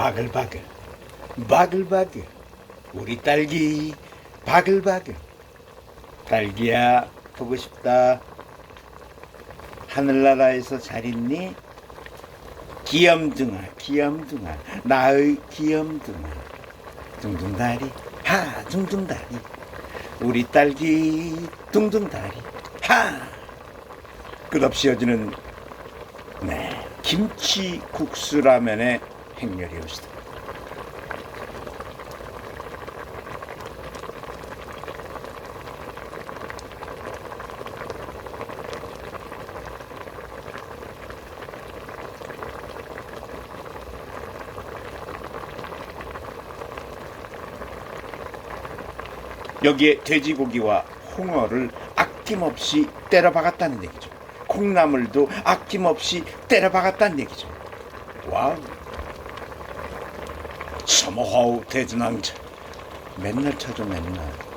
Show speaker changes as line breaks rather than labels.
바글바글. 바글바글. 우리 딸기. 바글바글. 딸기야 보고 싶다. 하늘나라에서 잘 있니? 귀염둥아 귀염둥아. 나의 귀염둥아. 둥둥다리. 하 둥둥다리. 우리 딸기 둥둥다리. 하. 끝없이 이어지는 네 김치 국수 라면의 행렬이옵시다 여기에 돼지고기와 홍어를 아낌없이 때려 박았다는 얘기죠. 콩나물도 아낌없이 때려 박았다는 얘기죠. 와우. 서머하우 대전왕자. 맨날 찾아 맨날.